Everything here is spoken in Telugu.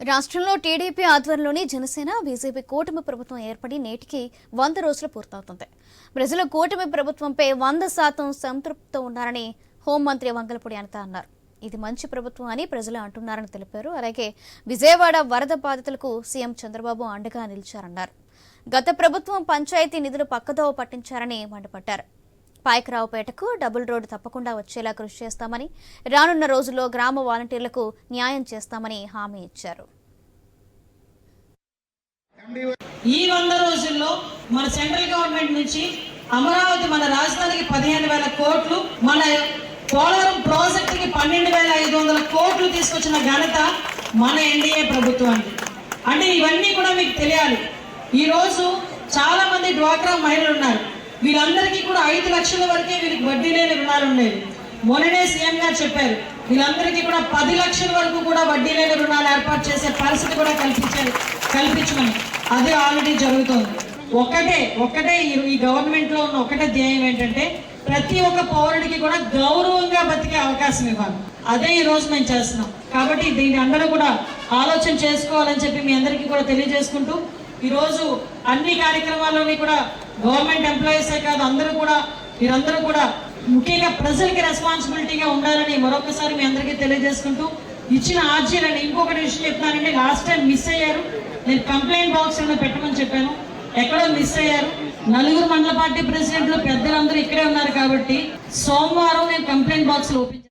రాష్ట్రంలో టీడీపీ ఆధ్వర్యంలోని జనసేన బీజేపీ కూటమి ప్రభుత్వం ఏర్పడి నేటికి వంద రోజులు పూర్తవుతుంది. ప్రజలు కూటమి ప్రభుత్వంపై వంద శాతం సంతృప్తితో ఉన్నారని హోంమంత్రి వంగలపూడి అనిత అన్నారు. ఇది మంచి ప్రభుత్వం అని ప్రజలు అంటున్నారని తెలిపారు. అలాగే విజయవాడ వరద బాధితులకు సీఎం చంద్రబాబు అండగా నిలిచారన్నారు. గత ప్రభుత్వం పంచాయతీ నిధులు పక్కదోవ పట్టించారని మండిపడ్డారు. పాయకరావుపేటకు డబుల్ రోడ్డు తప్పకుండా వచ్చేలా కృషి చేస్తామని రానున్న రోజుల్లో గ్రామ వాలంటీర్లకు న్యాయం చేస్తామని హామీ ఇచ్చారు. ఈ వంద రోజుల్లో మన సెంట్రల్ గవర్నమెంట్ నుంచి అమరావతి మన రాజధానికి పదిహేను వేల కోట్లు మన పోలవరం ప్రాజెక్టుకి పన్నెండు వేల ఐదు వందల కోట్లు తీసుకొచ్చిన ఘనత మన ఎన్డీఏ ప్రభుత్వానికి అంటే ఇవన్నీ కూడా మీకు తెలియాలి. ఈరోజు చాలా మంది డ్వాక్రా మహిళలు ఉన్నారు. వీళ్ళందరికీ కూడా ఐదు లక్షల వరకే వీళ్ళకి వడ్డీ లేని రుణాలు ఉండేవి మొన్ననే సీఎం గారు చెప్పారు వీళ్ళందరికీ కూడా పది లక్షల వరకు కూడా వడ్డీ లేని రుణాలు ఏర్పాటు చేసే పరిస్థితి కూడా కల్పించారు కల్పించమని. అది ఆల్రెడీ జరుగుతోంది. ఒక్కటే ఒక్కటే ఈ- గవర్నమెంట్లో గవర్నమెంట్లో ఉన్న ఒకటే ధ్యేయం ఏంటంటే ప్రతి ఒక్క పౌరుడికి కూడా గౌరవంగా బతికే అవకాశం ఇవ్వాలి. అదే ఈ రోజు మేము చేస్తున్నాం. కాబట్టి దీని అందరూ కూడా ఆలోచన చేసుకోవాలని చెప్పి మీ అందరికీ కూడా తెలియజేసుకుంటూ ఈరోజు అన్ని కార్యక్రమాల్లోని కూడా గవర్నమెంట్ ఎంప్లాయీసే కాదు అందరూ కూడా మీరందరూ కూడా ముఖ్యంగా ప్రజలకి రెస్పాన్సిబిలిటీగా ఉండాలని మరొకసారి మీ అందరికీ తెలియజేసుకుంటూ ఇచ్చిన ఆర్జీలని ఇంకొకటి విషయం చెప్తానంటే లాస్ట్ టైం మిస్ అయ్యారు. నేను కంప్లైంట్ బాక్స్ ఏమైనా పెట్టమని చెప్పాను. ఎక్కడో మిస్ అయ్యారు. నలుగురు మండల పార్టీ ప్రెసిడెంట్లు పెద్దలందరూ ఇక్కడే ఉన్నారు కాబట్టి సోమవారం నేను కంప్లైంట్ బాక్స్ ఓపెన్